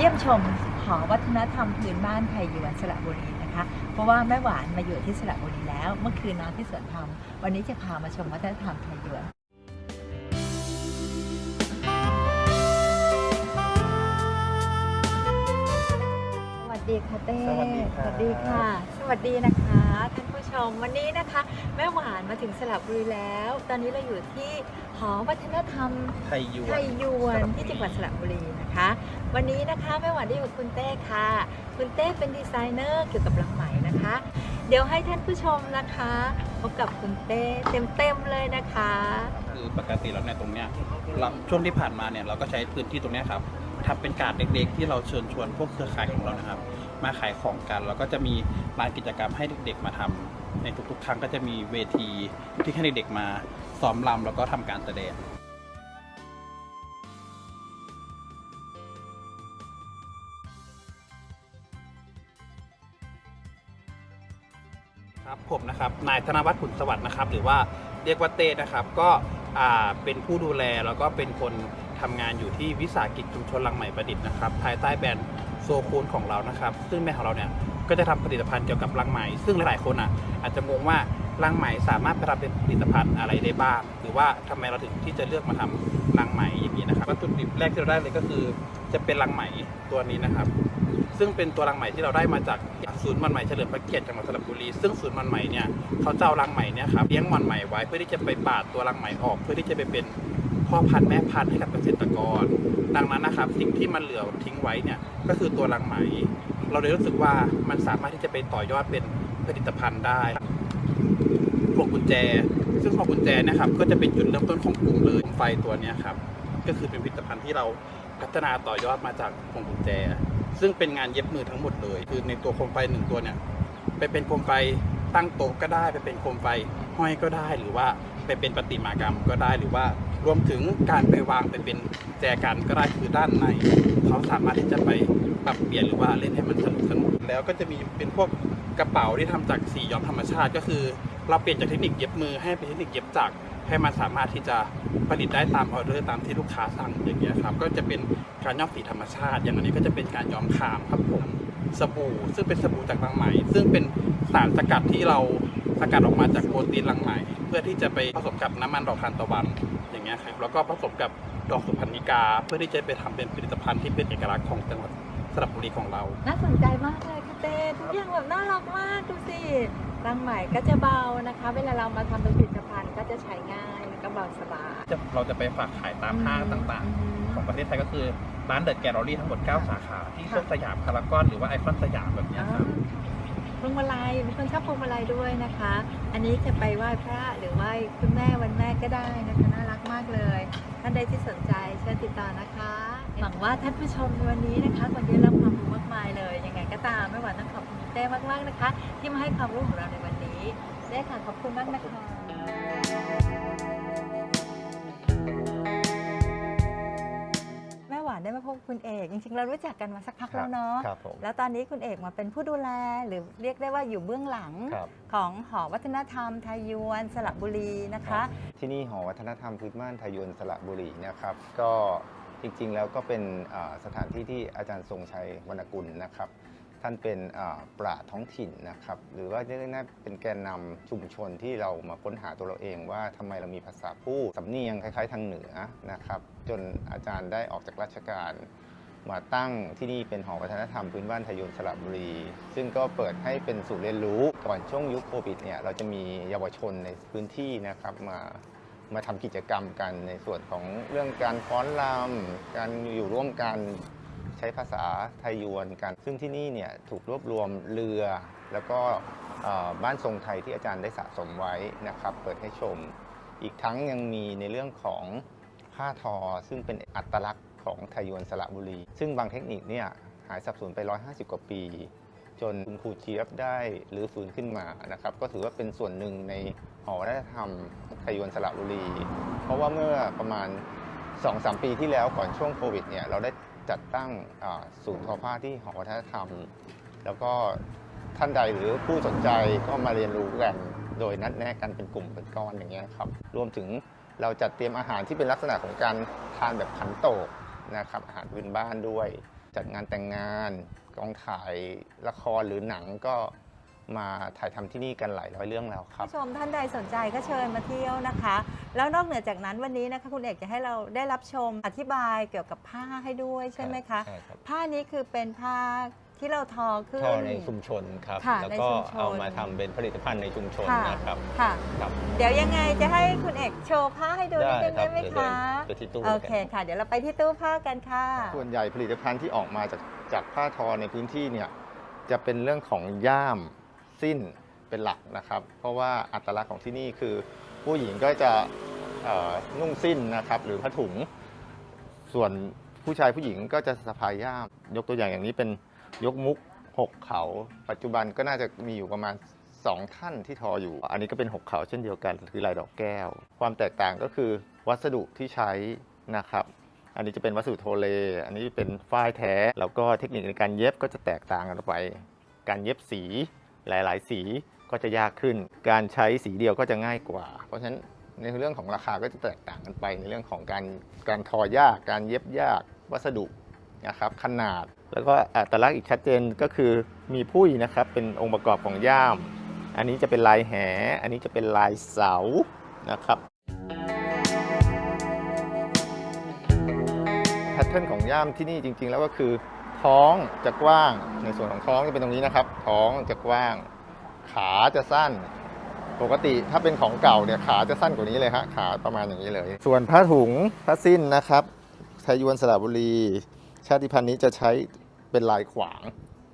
เยี่ยมชมหอวัฒนธรรมพื้นบ้านไทยยวนสระบุรีนะคะ เพราะว่าแม่หวานมาอยู่ที่สระบุรีแล้ว เมื่อคืนนอนที่สวนธรรม วันนี้จะพามาชมวัฒนธรรมไทยยวนสวัสดีค่ะเต้สวัสดีครับสวัสดีค่ะ สวัสดีนะคะ ท่านผู้ ชมวันนี้นะคะ แม่หวานมาถึงสระบุรีแล้ว ตอนนี้เราอยู่ที่หอวัฒนธรรมไทยยวนไทยยวนที่จังหวัดสระบุรีนะคะ วันนี้นะคะแม่หวานได้อยู่กับคุณเต้ค่ะ คุณเต้เป็นดีไซเนอร์เกี่ยวกับลังไหมนะคะ เดี๋ยวให้ท่านผู้ชมนะคะพบกับคุณเต้เต็มๆเลยนะคะ คือปกติแล้วเนี่ยตรงเนี้ยเราช่วงที่ผ่านมาเนี่ยเราก็ใช้พื้นที่ตรงเนี้ยครับทำเป็นการดเด็กๆ ที่เราเชิญชวนพวกเครือข่ายของเรานะครับ มาขายของกันแล้วก็จะมีลานกิจกรรมให้เด็กๆมาทำ ในทุกๆ ครั้งก็จะมีเวทีที่ให้เด็กๆมาซ้อมรำแล้วก็ทำการแสดงครับผมนะครับนายธนวัฒน์ขุนสวัสดิ์นะครับ หรือว่าเรียกว่าเต้นะครับ ก็เป็นผู้ดูแลแล้วก็เป็นคนทำงานอยู่ที่วิสาหกิจชุมชนลังใหม่ประดิษฐ์นะครับ ภายใต้แบรนด์โซคูนของเรานะครับ ซึ่งแบรนด์ของเราเนี่ย ก็จะทำผลิตภัณฑ์เกี่ยวกับลังไหมซึ่งหลายๆคนอะอาจจะงงว่าลังไหมสามารถไปทำเป็นผลิตภัณฑ์อะไรได้บ้าง หรือว่าทำไมเราถึงที่จะเลือกมาทำลังไหมอย่างนี้นะครับวัตถุดิบแรกที่เราได้เลยก็คือ จะเป็นลังไหมตัวนี้นะครับ ซึ่งเป็นตัวรังไหมที่เราได้มาจากศูนย์มันไหมเฉลิมพระเกียรติจังหวัดสระบุรี ซึ่งศูนย์มันไหมเนี่ยเขาเจะเอารังไหมเนี่ยครับเลี้ยงมันไหมไว้เพื่อที่จะไปปาดตัวรังไหมออก เพื่อที่จะไปเป็นพ่อพันธุ์แม่พันธุ์ให้กับเกษตรกร ดังนั้นนะครับสิ่งที่มันเหลือทิ้งไว้เนี่ยก็คือตัวรังไหม เราเลยรู้สึกว่ามันสามารถที่จะไปต่อยอดเป็นผลิตภัณฑ์ได้พวงกุญแจ ซึ่งพวงกุญแจนะครับ ก็จะเป็นจุดเริ่มต้นของกลุ่มเลยไฟตัวนี้ครับ ก็คือเป็นผลิตภัณฑ์ที่เราพัฒนาต่อยอดมาจากพวงกุญแจ ซึ่งเป็นงานเย็บมือทั้งหมดเลย คือในตัวโคมไฟหนึ่งตัวเนี่ยไปเป็นโคมไฟตั้งโต๊ะก็ได้ ไปเป็นโคมไฟห้อยก็ได้ หรือว่าไปเป็นประติมากรรมก็ได้หรือว่า รวมถึงการไปวางไปเป็นแจกันก็ได้คือด้านใน เขาสามารถที่จะไปปรับเปลี่ยนหรือว่าเล่นให้มันสนุกสนุกแล้วก็จะมีเป็นพวกกระเป๋าที่ทำจากสีย้อมธรรมชาติก็คือ เราเปลี่ยนจากเทคนิคเย็บมือให้เป็นเทคนิคเย็บจักรให้มันสามารถที่จะผลิตได้ตามออเดอร์ตามที่ลูกค้าสั่งอย่างเงี้ยครับก็จะเป็นการย้อมสีธรรมชาติ อย่างอันนี้ก็จะเป็นการย้อมขามครับผมสบู่ ซึ่งเป็นสบู่จากรังไหมซึ่งเป็นสารสกัดที่เราสกัดออกมาจากโปรตีนรังไหม เพื่อที่จะไปผสมกับน้ำมันดอกทานตะวันอย่างเงี้ยครับแล้วก็ผสมกับดอกสุพรรณิกา เพื่อที่จะไปทำเป็นผลิตภัณฑ์ที่เป็นเอกลักษณ์ของจังหวัดสระบุรีของเรา น่าสนใจมากเลยค่ะเต้ทุกอย่างแบบน่ารักมากดูสิรังไหมก็จะเบานะคะ เวลาเรามาทำเป็นผลิตภัณฑ์ก็จะใช้ง่ายแล้วก็เบาสบายจะเราจะไปฝากขายตามห้างต่างๆ ของประเทศไทยก็คือร้านเดอะแกลเลอรี่ทั้งหมด 9 สาขา ที่ค่ะโชคสยามพารากอนหรือว่าไอคอนสยามแบบเนี้ยครับ พวงมาลัยมีคนชอบพวงมาลัยด้วยนะคะ อันนี้จะไปไหว้พระหรือไหว้คุณแม่วันแม่ก็ได้นะคะน่ารักมากเลย ท่านใดที่สนใจเชิญติดต่อนะคะ หวังว่าท่านผู้ชมในวันนี้นะคะคงจะได้รับความรู้มากมายเลยยังไงก็ตามไม่หวานต้องขอบคุณเต้มากๆนะคะ ที่มาให้ความรู้ของเราในวันนี้ได้ค่ะขอบคุณมากนะคะ คุณเอกจริงๆเรารู้จักกันมาสักพักแล้วเนาะครับผม แล้วตอนนี้คุณเอกมาเป็นผู้ดูแลหรือเรียกได้ว่าอยู่เบื้องหลังครับ ของหอวัฒนธรรมไทยยวนสระบุรีนะคะ ที่นี่หอวัฒนธรรมพื้นบ้านไทยยวนสระบุรีนะครับ ก็จริงๆแล้วก็เป็นอ่าสถานที่ที่อาจารย์ทรงชัยวรรณกุลนะครับ ท่านเป็นปราชญ์ท้องถิ่นนะครับ หรือว่าเรียกได้เป็นแกนนำชุมชนที่เรามาค้นหาตัวเราเอง ว่าทำไมเรามีภาษาพูดสำเนียงคล้ายๆ ทางเหนือนะครับ จนอาจารย์ได้ออกจากราชการมาตั้งที่นี่เป็นหอวัฒนธรรมพื้นบ้านทยยนสระบุรี ซึ่งก็เปิดให้เป็นศูนย์เรียนรู้ก่อนช่วงยุคโควิดเนี่ยเราจะมีเยาวชนในพื้นที่นะครับมามาทำกิจกรรมกันในส่วนของเรื่องการฟ้อนรำการอยู่ร่วมกัน ใช้ภาษาไทยยวนกัน ซึ่งที่นี่เนี่ยถูกรวบรวมเรือ แล้วก็บ้านทรงไทยที่อาจารย์ได้สะสมไว้นะครับ เปิดให้ชม อีกทั้งยังมีในเรื่องของผ้าทอ ซึ่งเป็นอัตลักษณ์ของไทยยวนสระบุรี ซึ่งบางเทคนิคเนี่ยหายสับสูญไป 150 กว่าปี จนคุณครูเจี๊ยบได้หรือฟื้นขึ้นมานะครับ ก็ถือว่าเป็นส่วนหนึ่งในหอวัฒนธรรมไทยยวนสระบุรี เพราะว่าเมื่อประมาณ 2-3 ปีที่แล้วก่อนช่วงโควิดเนี่ยเราได้ จัดตั้งศูนย์ทอผ้าที่หอวัฒนธรรม แล้วก็ท่านใดหรือผู้สนใจก็มาเรียนรู้กัน โดยนัดแนะกันเป็นกลุ่มเป็นก้อนอย่างเงี้ยครับ รวมถึงเราจัดเตรียมอาหารที่เป็นลักษณะของการทานแบบขันโตกนะครับอาหารพื้นบ้านด้วย จัดงานแต่งงานกองถ่ายละครหรือหนังก็ มาถ่ายทำที่นี่กันหลายร้อยเรื่องแล้วครับ ผู้ชมท่านใดสนใจก็เชิญมาเที่ยวนะคะ แล้วนอกเหนือจากนั้นวันนี้นะคะคุณเอกจะให้เราได้รับชมอธิบายเกี่ยวกับผ้าให้ด้วยใช่ไหมคะ ใช่ครับ ผ้านี้คือเป็นผ้าที่เราทอขึ้น ทอในชุมชนครับ ค่ะแล้วในก็ชุมชน เอามาทำเป็นผลิตภัณฑ์ในชุมชนค่ะนะครับค่ะ ครับ เดี๋ยวยังไงจะให้คุณเอกโชว์ผ้าให้ดูนิดนึงได้ได้ไหมครับคะเดี๋ยวเดินไปที่ตู้โอกันเคค่ะ เดี๋ยวเราไปที่ตู้ผ้ากันค่ะ ส่วนใหญ่ผลิตภัณฑ์ที่ออกมาจากจากผ้าทอในพื้นที่เนี่ยจะเป็นเรื่องของย่าม สิ้นเป็นหลักนะครับ เพราะว่าอัตลักษณ์ของที่นี่คือ ผู้หญิงก็จะนุ่งสิ้นนะครับหรือผ้าถุง ส่วนผู้ชายผู้หญิงก็จะสะพายย่ามยกตัวอย่างอย่างนี้เป็นยกมุกหกเขา ปัจจุบันก็น่าจะมีอยู่ประมาณสองท่านที่ทออยู่ อันนี้ก็เป็นหกเขาเช่นเดียวกัน คือลายดอกแก้ว ความแตกต่างก็คือวัสดุที่ใช้นะครับ อันนี้จะเป็นวัสดุโทเล อันนี้เป็นฝ้ายแท้ แล้วก็เทคนิคในการเย็บก็จะแตกต่างกันไป การเย็บสี หลาย ๆ สีก็จะยากขึ้น การใช้สีเดียวก็จะง่ายกว่า เพราะฉะนั้นในเรื่องของราคาก็จะแตกต่างกันไป ในเรื่องของการการทอยาก การเย็บยาก วัสดุนะครับขนาด แล้วก็อัตลักษณ์อีกชัดเจนก็คือมีพุ้ยนะครับเป็นองค์ประกอบของย่าม อันนี้จะเป็นลายแห อันนี้จะเป็นลายเสานะครับแพทเทิร์นของย่ามที่นี่จริง ๆ แล้วก็คือ ท้องจะกว้าง ในส่วนของท้องจะเป็นตรงนี้นะครับ ท้องจะกว้าง ขาจะสั้น ปกติถ้าเป็นของเก่าเนี่ยขาจะสั้นกว่านี้เลยฮะขาประมาณอย่างนี้เลย ส่วนผ้าถุงผ้าสิ้นนะครับไทยยวนสระบุรี ชาติพันธุ์นี้จะใช้เป็นลายขวาง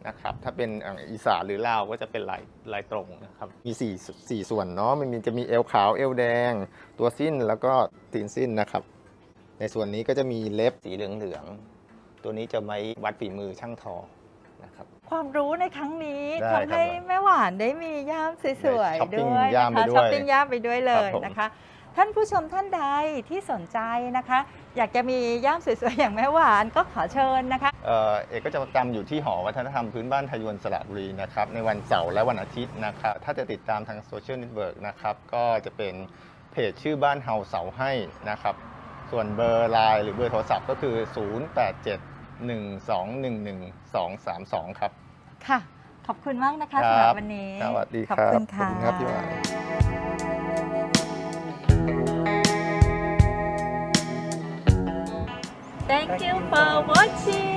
นะครับถ้าเป็นอีสานหรือลาวก็จะเป็นลายลายตรงนะครับมี4ี่สี่ส่วนเนาะมันมีจะมีเอวขาวเอวแดง ตัวสิ้นแล้วก็ตีนสิ้นนะครับ ในส่วนนี้ก็จะมีเล็บสีเหลืองๆ ตัวนี้จะไว้วัดฝีมือช่างทอนะครับ ความรู้ในครั้งนี้ได้ทำให้ครับแม่หวานได้มีย่ามสวยได้ช้อปๆปิ้งด้วยย่ามนะคะไปด้วยช้อปปิ้งย่ามไปด้วยเลยครับผม นะคะ ท่านผู้ชมท่านใดที่สนใจนะคะ อยากจะมีย่ามสวยๆอย่างแม่หวานก็ขอเชิญนะคะ เอ่อเอกก็จะประจำอยู่ที่หอวัฒนธรรมพื้นบ้านไทยยวนสระบุรีนะครับในวันเสาร์และวันอาทิตย์นะครับถ้าจะติดตามทางโซเชียลเน็ตเวิร์กนะครับก็จะเป็นเพจชื่อบ้านเฮาเสาให้นะครับส่วนเบอร์ไลน์หรือเบอร์โทรศัพท์ก็คือ 0871211232 ครับ ค่ะ ขอบคุณมากนะคะครัสำหรับบวันนี้ สวัสดีขอบครับคุณค่ะขอบคุณครับพี่หวาน Thank you for watching